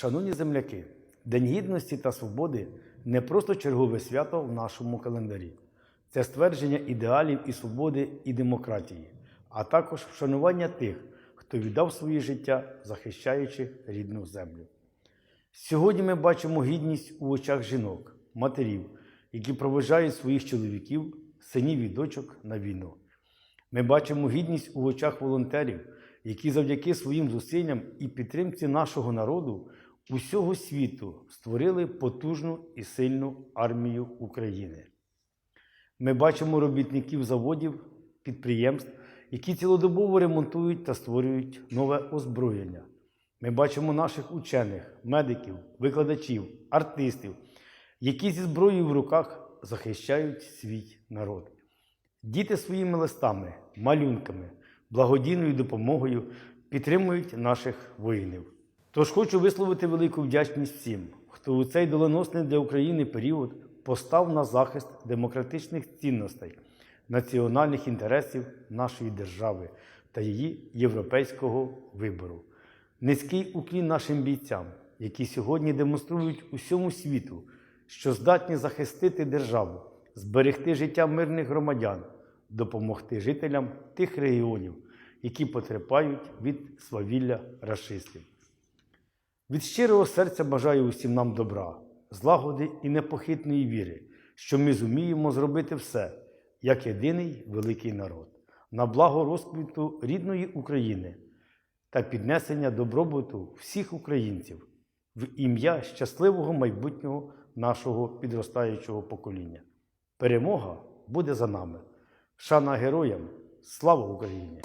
Шановні земляки, День Гідності та Свободи не просто чергове свято в нашому календарі. Це ствердження ідеалів і свободи і демократії, а також вшанування тих, хто віддав своє життя, захищаючи рідну землю. Сьогодні ми бачимо гідність у очах жінок, матерів, які проведжають своїх чоловіків, синів і дочок на війну. Ми бачимо гідність у очах волонтерів, які завдяки своїм зусиллям і підтримці нашого народу усього світу створили потужну і сильну армію України. Ми бачимо робітників заводів, підприємств, які цілодобово ремонтують та створюють нове озброєння. Ми бачимо наших учених, медиків, викладачів, артистів, які зі зброєю в руках захищають свій народ. Діти своїми листами, малюнками, благодійною допомогою підтримують наших воїнів. Тож хочу висловити велику вдячність всім, хто у цей доленосний для України період постав на захист демократичних цінностей, національних інтересів нашої держави та її європейського вибору. Низький уклін нашим бійцям, які сьогодні демонструють усьому світу, що здатні захистити державу, зберегти життя мирних громадян, допомогти жителям тих регіонів, які потерпають від свавілля расистів. Від щирого серця бажаю усім нам добра, злагоди і непохитної віри, що ми зуміємо зробити все, як єдиний великий народ, на благо розквіту рідної України та піднесення добробуту всіх українців в ім'я щасливого майбутнього нашого підростаючого покоління. Перемога буде за нами. Шана героям! Слава Україні!